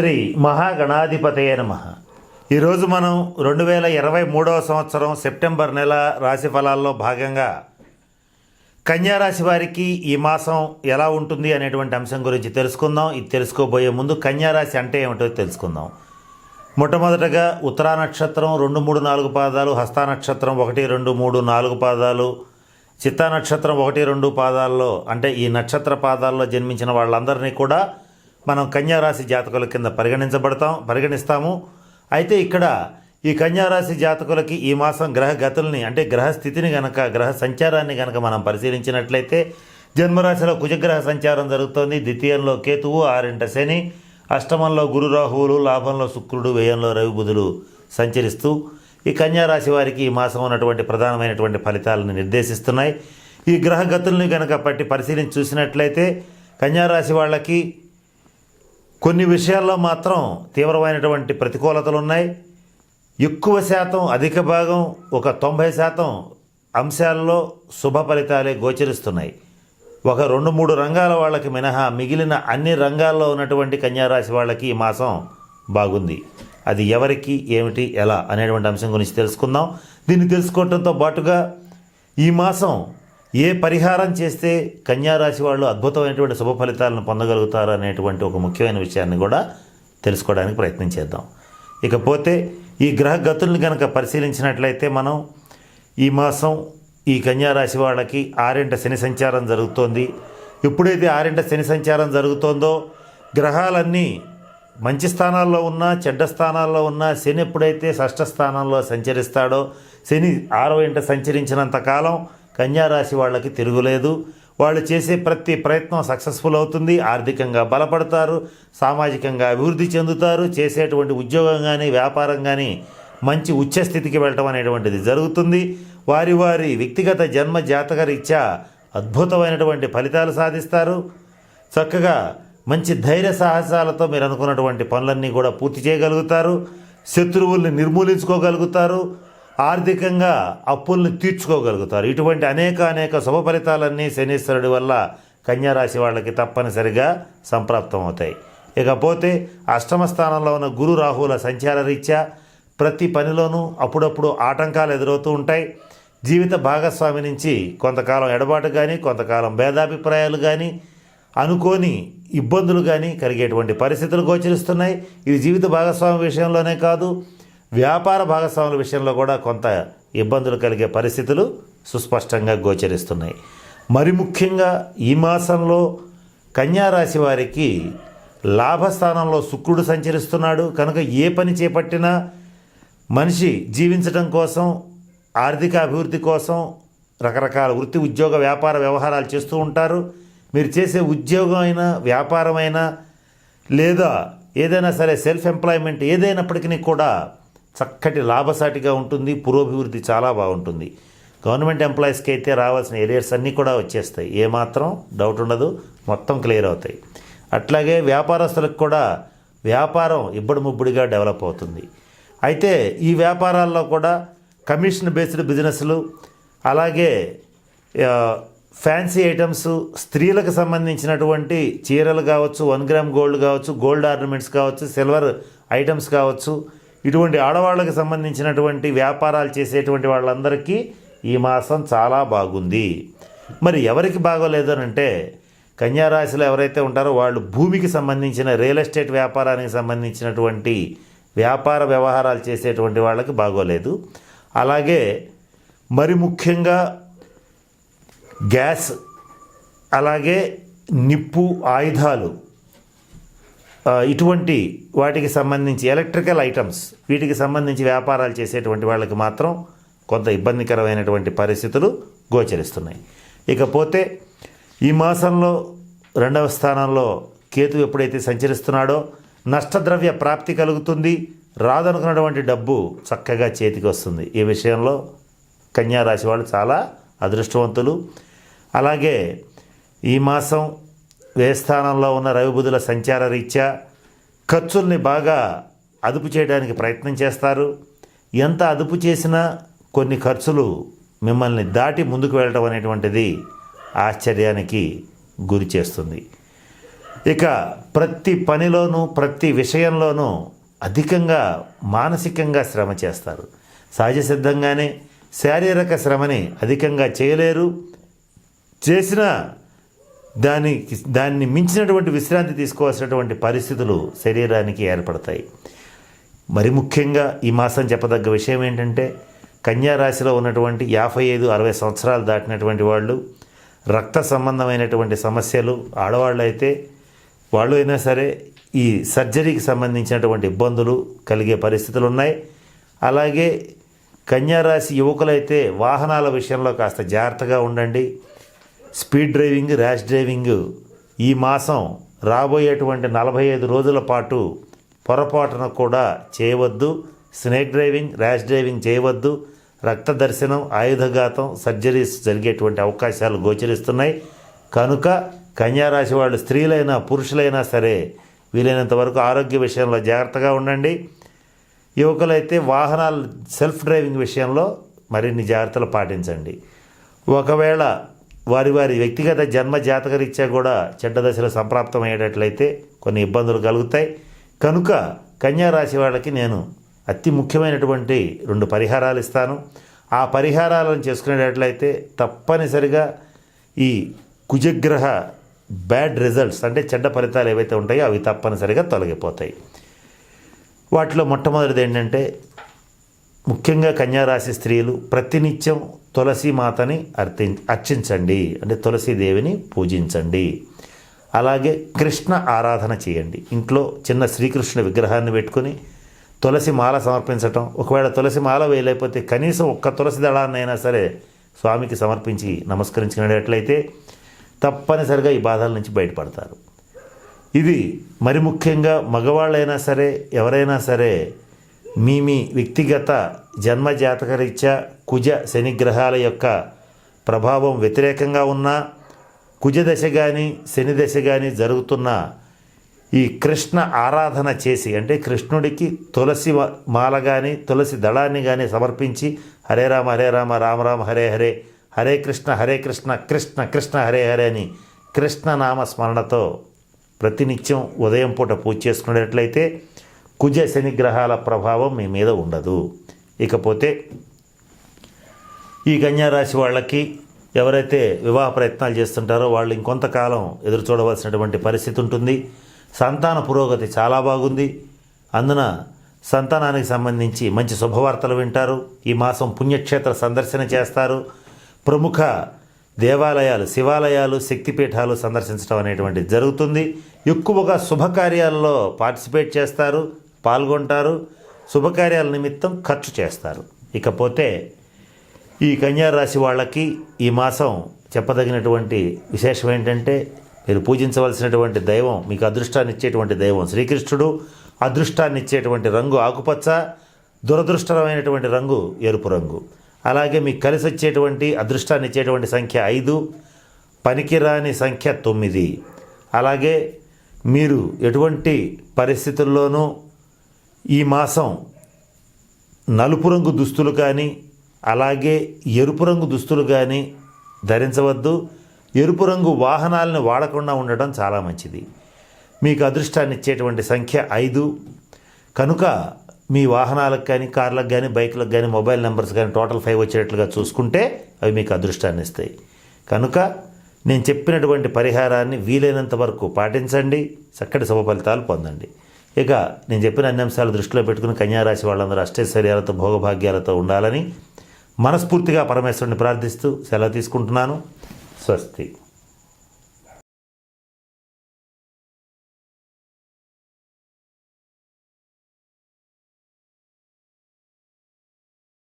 శ్రీ మహాగణాధిపతయ నమ. ఈరోజు మనం రెండు వేల ఇరవై మూడవ సంవత్సరం సెప్టెంబర్ నెల రాశి ఫలాల్లో భాగంగా కన్యారాశి వారికి ఈ మాసం ఎలా ఉంటుంది అనేటువంటి అంశం గురించి తెలుసుకుందాం. ఇది తెలుసుకోబోయే ముందు కన్యారాశి అంటే ఏమిటో తెలుసుకుందాం. మొట్టమొదటగా ఉత్తరా నక్షత్రం రెండు మూడు నాలుగు పాదాలు హస్తా నక్షత్రం ఒకటి రెండు మూడు నాలుగు పాదాలు చిత్తా నక్షత్రం ఒకటి రెండు పాదాల్లో అంటే ఈ నక్షత్ర పాదాల్లో జన్మించిన వాళ్ళందరినీ కూడా మనం కన్యారాశి జాతకుల కింద పరిగణించబడతాం పరిగణిస్తాము. అయితే ఇక్కడ ఈ కన్యారాశి జాతకులకి ఈ మాసం గ్రహ గతుల్ని అంటే గ్రహ స్థితిని గనక గ్రహ సంచారాన్ని గనక మనం పరిశీలించినట్లయితే జన్మరాశిలో కుజగ్రహ సంచారం జరుగుతోంది. ద్వితీయంలో కేతువు ఆరింట శని. అష్టమంలో గురు రాహువులు లాభంలో శుక్రుడు వ్యయంలో రవి బుధులు సంచరిస్తూ ఈ కన్యారాశి వారికి ఈ మాసం ఉన్నటువంటి ప్రధానమైనటువంటి ఫలితాలను నిర్దేశిస్తున్నాయి. ఈ గ్రహ గతుల్ని గనక పట్టి పరిశీలించి చూసినట్లయితే కన్యారాశి వాళ్ళకి కొన్ని విషయాల్లో మాత్రం తీవ్రమైనటువంటి ప్రతికూలతలు ఉన్నాయి ఎక్కువ శాతం అధిక భాగం ఒక తొంభై శాతం అంశాల్లో శుభ ఫలితాలే గోచరిస్తున్నాయి. ఒక రెండు మూడు రంగాల వాళ్ళకి మినహా మిగిలిన అన్ని రంగాల్లో ఉన్నటువంటి కన్యారాశి వాళ్ళకి ఈ మాసం బాగుంది. అది ఎవరికి ఏమిటి ఎలా అనేటువంటి అంశం గురించి తెలుసుకుందాం. దీన్ని తెలుసుకోవడంతో పాటుగా ఈ మాసం ఏ పరిహారం చేస్తే కన్యారాశి వాళ్ళు అద్భుతమైనటువంటి శుభ ఫలితాలను పొందగలుగుతారు అనేటువంటి ఒక ముఖ్యమైన విషయాన్ని కూడా తెలుసుకోవడానికి ప్రయత్నం చేద్దాం. ఇకపోతే ఈ గ్రహ గతుల్ని కనుక పరిశీలించినట్లయితే మనం ఈ మాసం ఈ కన్యారాశి వాళ్ళకి ఆరింట శని సంచారం జరుగుతోంది. ఎప్పుడైతే ఆరింట శని సంచారం జరుగుతోందో గ్రహాలన్నీ మంచి స్థానాల్లో ఉన్నా చెడ్డ స్థానాల్లో ఉన్నా శని ఎప్పుడైతే షష్ఠ స్థానంలో సంచరిస్తాడో శని ఆరో ఇంట సంచరించినంత కాలం కన్యారాశి వాళ్ళకి తిరుగులేదు. వాళ్ళు చేసే ప్రతి ప్రయత్నం సక్సెస్ఫుల్ అవుతుంది. ఆర్థికంగా బలపడతారు. సామాజికంగా అభివృద్ధి చెందుతారు. చేసేటువంటి ఉద్యోగం కానీ వ్యాపారం కానీ మంచి ఉచ్చ స్థితికి వెళ్ళటం అనేటువంటిది జరుగుతుంది. వారి వారి వ్యక్తిగత జన్మ జాతక రీత్యా అద్భుతమైనటువంటి ఫలితాలు సాధిస్తారు. చక్కగా మంచి ధైర్య సాహసాలతో మీరు అనుకున్నటువంటి పనులన్నీ కూడా పూర్తి చేయగలుగుతారు. శత్రువుల్ని నిర్మూలించుకోగలుగుతారు. ఆర్థికంగా అప్పుల్ని తీర్చుకోగలుగుతారు. ఇటువంటి అనేక అనేక శుభ ఫలితాలన్నీ శనీశ్వరుడి వల్ల కన్యారాశి వాళ్ళకి తప్పనిసరిగా సంప్రాప్తం అవుతాయి ఇకపోతే అష్టమ స్థానంలో ఉన్న గురు రాహువుల సంచార రీత్యా ప్రతి పనిలోనూ అప్పుడప్పుడు ఆటంకాలు ఎదురవుతూ ఉంటాయి. జీవిత భాగస్వామి నుంచి కొంతకాలం ఎడబాటు కానీ కొంతకాలం భేదాభిప్రాయాలు కానీ అనుకోని ఇబ్బందులు కానీ కలిగేటువంటి పరిస్థితులు గోచరిస్తున్నాయి. ఇది జీవిత భాగస్వామి విషయంలోనే కాదు వ్యాపార భాగస్వాముల విషయంలో కూడా కొంత ఇబ్బందులు కలిగే పరిస్థితులు సుస్పష్టంగా గోచరిస్తున్నాయి. మరి ముఖ్యంగా ఈ మాసంలో కన్యారాశి వారికి లాభస్థానంలో శుక్రుడు సంచరిస్తున్నాడు. కనుక ఏ పని చేపట్టినా మనిషి జీవించడం కోసం ఆర్థిక అభివృద్ధి కోసం రకరకాల వృత్తి ఉద్యోగ వ్యాపార వ్యవహారాలు చేస్తూ ఉంటారు. మీరు చేసే ఉద్యోగం అయినా వ్యాపారమైనా లేదా ఏదైనా సరే సెల్ఫ్ ఎంప్లాయ్మెంట్ ఏదైనప్పటికీ కూడా చక్కటి లాభసాటిగా ఉంటుంది పురోభివృద్ధి చాలా బాగుంటుంది. గవర్నమెంట్ ఎంప్లాయీస్కి అయితే రావాల్సిన ఏరియర్స్ అన్నీ కూడా వచ్చేస్తాయి. ఏమాత్రం డౌట్ ఉండదు మొత్తం క్లియర్ అవుతాయి. అట్లాగే వ్యాపారస్తులకు కూడా వ్యాపారం ఇబ్బడి ముబ్బడిగా డెవలప్ అవుతుంది. అయితే ఈ వ్యాపారాల్లో కూడా కమిషన్ బేస్డ్ బిజినెస్లు అలాగే ఫ్యాన్సీ ఐటమ్స్ స్త్రీలకు సంబంధించినటువంటి చీరలు కావచ్చు వన్ గ్రామ్ గోల్డ్ కావచ్చు గోల్డ్ ఆర్నమెంట్స్ కావచ్చు సిల్వర్ ఐటమ్స్ కావచ్చు ఇటువంటి ఆడవాళ్ళకి సంబంధించినటువంటి వ్యాపారాలు చేసేటువంటి వాళ్ళందరికీ ఈ మాసం చాలా బాగుంది. మరి ఎవరికి బాగోలేదనంటే అని అంటే కన్యారాశిలో ఎవరైతే ఉంటారో వాళ్ళు భూమికి సంబంధించిన రియల్ ఎస్టేట్ వ్యాపారానికి సంబంధించినటువంటి వ్యాపార వ్యవహారాలు చేసేటువంటి వాళ్ళకి బాగోలేదు. అలాగే మరి ముఖ్యంగా గ్యాస్ అలాగే నిప్పు ఆయుధాలు ఇటువంటి వాటికి సంబంధించి ఎలక్ట్రికల్ ఐటమ్స్ వీటికి సంబంధించి వ్యాపారాలు చేసేటువంటి వాళ్ళకి మాత్రం కొంత ఇబ్బందికరమైనటువంటి పరిస్థితులు గోచరిస్తున్నాయి. ఇకపోతే ఈ మాసంలో రెండవ స్థానంలో కేతు ఎప్పుడైతే సంచరిస్తున్నాడో నష్టద్రవ్య ప్రాప్తి కలుగుతుంది. రాదనుకున్నటువంటి డబ్బు చక్కగా చేతికి వస్తుంది. ఈ విషయంలో కన్యా రాశి వాళ్ళు చాలా అదృష్టవంతులు. అలాగే ఈ మాసం వేస్థానంలో ఉన్న రవిబుధుల సంచార రీత్యా ఖర్చుల్ని బాగా అదుపు చేయడానికి ప్రయత్నం చేస్తారు. ఎంత అదుపు చేసినా కొన్ని ఖర్చులు మిమ్మల్ని దాటి ముందుకు వెళ్ళడం అనేటువంటిది ఆశ్చర్యానికి గురి చేస్తుంది. ఇక ప్రతి పనిలోనూ ప్రతి విషయంలోనూ అధికంగా మానసికంగా శ్రమ చేస్తారు. సహజ సిద్ధంగానే శారీరక శ్రమని అధికంగా చేయలేరు. చేసిన దాని దాన్ని మించినటువంటి విశ్రాంతి తీసుకోవాల్సినటువంటి పరిస్థితులు శరీరానికి ఏర్పడతాయి. మరి ముఖ్యంగా ఈ మాసం చెప్పదగ్గ విషయం ఏంటంటే కన్యా రాశిలో ఉన్నటువంటి యాభై ఐదు అరవై సంవత్సరాలు దాటినటువంటి వాళ్ళు రక్త సంబంధమైనటువంటి సమస్యలు ఆడవాళ్ళు అయితే వాళ్ళు అయినా సరే ఈ సర్జరీకి సంబంధించినటువంటి ఇబ్బందులు కలిగే పరిస్థితులు ఉన్నాయి. అలాగే కన్యారాశి యువకులైతే వాహనాల విషయంలో కాస్త జాగ్రత్తగా ఉండండి. స్పీడ్ డ్రైవింగ్ ర్యాష్ డ్రైవింగ్ ఈ మాసం రాబోయేటువంటి నలభై ఐదు రోజుల పాటు పొరపాటున కూడా చేయవద్దు. స్నేక్ డ్రైవింగ్ ర్యాష్ డ్రైవింగ్ చేయవద్దు. రక్త దర్శనం ఆయుధఘాతం సర్జరీస్ జరిగేటువంటి అవకాశాలు గోచరిస్తున్నాయి. కనుక కన్యారాశి వాళ్ళు స్త్రీలైనా పురుషులైనా సరే వీలైనంత వరకు ఆరోగ్య విషయంలో జాగ్రత్తగా ఉండండి. యువకులైతే వాహనాలు సెల్ఫ్ డ్రైవింగ్ విషయంలో మరిన్ని జాగ్రత్తలు పాటించండి. ఒకవేళ వారి వారి వ్యక్తిగత జన్మ జాతకరీత్యా కూడా చెడ్డ దశలు సంప్రాప్తమయ్యేటట్లయితే కొన్ని ఇబ్బందులు కలుగుతాయి. కనుక కన్యా రాశి వాళ్ళకి నేను అతి ముఖ్యమైనటువంటి రెండు పరిహారాలు ఇస్తాను. ఆ పరిహారాలను చేసుకునేటట్లయితే తప్పనిసరిగా ఈ కుజగ్రహ బ్యాడ్ రిజల్ట్స్ అంటే చెడ్డ ఫలితాలు ఏవైతే ఉంటాయో అవి తప్పనిసరిగా తొలగిపోతాయి. వాటిలో మొట్టమొదటిది ఏంటంటే ముఖ్యంగా కన్యారాశి స్త్రీలు ప్రతినిత్యం తులసి మాతని అర్థి అర్చించండి. అంటే తులసి దేవిని పూజించండి. అలాగే కృష్ణ ఆరాధన చేయండి. ఇంట్లో చిన్న శ్రీకృష్ణ విగ్రహాన్ని పెట్టుకొని తులసి మాల సమర్పించటం ఒకవేళ తులసి మాల వేయలేకపోతే కనీసం ఒక్క తులసి దళాన్నైనా సరే స్వామికి సమర్పించి నమస్కరించుకునేటట్లయితే తప్పనిసరిగా ఈ బాధల నుంచి బయటపడతారు. ఇది మరి ముఖ్యంగా మగవాళ్ళైనా సరే ఎవరైనా సరే మీ మీ వ్యక్తిగత జన్మజాతకరీత్యా కుజ శనిగ్రహాల యొక్క ప్రభావం వ్యతిరేకంగా ఉన్నా కుజ దశ కానీ శని దశ కానీ జరుగుతున్న ఈ కృష్ణ ఆరాధన చేసి అంటే కృష్ణుడికి తులసి మాల కానీ తులసి దళాన్ని కానీ సమర్పించి హరే రామ హరే రామ రామ రామ హరే హరే హరే కృష్ణ హరే కృష్ణ కృష్ణ కృష్ణ హరే హరే అని కృష్ణనామ స్మరణతో ప్రతినిత్యం ఉదయం పూట పూజ చేసుకునేటట్లయితే కుజ శనిగ్రహాల ప్రభావం మీ మీద ఉండదు. ఇకపోతే ఈ కన్యారాశి వాళ్ళకి ఎవరైతే వివాహ ప్రయత్నాలు చేస్తుంటారో వాళ్ళు ఇంకొంతకాలం ఎదురు చూడవలసినటువంటి పరిస్థితి ఉంటుంది. సంతాన పురోగతి చాలా బాగుంది. అందున సంతానానికి సంబంధించి మంచి శుభవార్తలు వింటారు. ఈ మాసం పుణ్యక్షేత్ర సందర్శన చేస్తారు. ప్రముఖ దేవాలయాలు శివాలయాలు శక్తిపీఠాలు సందర్శించడం అనేటువంటిది జరుగుతుంది. ఎక్కువగా శుభకార్యాల్లో పార్టిసిపేట్ చేస్తారు. పాల్గొంటారు. శుభకార్యాల నిమిత్తం ఖర్చు చేస్తారు. ఇకపోతే ఈ కన్యా రాశి వాళ్ళకి ఈ మాసం చెప్పదగినటువంటి విశేషం ఏంటంటే మీరు పూజించవలసినటువంటి దైవం మీకు అదృష్టాన్ని ఇచ్చేటువంటి దైవం శ్రీకృష్ణుడు. అదృష్టాన్ని ఇచ్చేటువంటి రంగు ఆకుపచ్చ దురదృష్టమైనటువంటి రంగు ఎరుపు రంగు. అలాగే మీకు కలిసి వచ్చేటువంటి అదృష్టాన్ని ఇచ్చేటువంటి సంఖ్య ఐదు పనికిరాని సంఖ్య తొమ్మిది. అలాగే మీరు ఎటువంటి పరిస్థితుల్లోనూ ఈ మాసం నలుపు రంగు దుస్తులు కానీ అలాగే ఎరుపు రంగు దుస్తులు కానీ ధరించవద్దు. ఎరుపు రంగు వాహనాలను వాడకుండా ఉండటం చాలా మంచిది. మీకు అదృష్టాన్ని ఇచ్చేటువంటి సంఖ్య ఐదు. కనుక మీ వాహనాలకు కానీ కార్లకు కానీ బైకులకు కానీ మొబైల్ నెంబర్స్ కానీ టోటల్ ఫైవ్ వచ్చేటట్లుగా చూసుకుంటే అవి మీకు అదృష్టాన్ని ఇస్తాయి. కనుక నేను చెప్పినటువంటి పరిహారాన్ని వీలైనంత వరకు పాటించండి. చక్కటి శుభ ఫలితాలు పొందండి. ఇక నేను చెప్పిన అన్ని అంశాలు దృష్టిలో పెట్టుకుని కన్యారాశి వాళ్ళందరూ అష్టైశ్వర్యాలతో భోగభాగ్యాలతో ఉండాలని మనస్ఫూర్తిగా పరమేశ్వరుని ప్రార్థిస్తూ సెలవు తీసుకుంటున్నాను. స్వస్తి.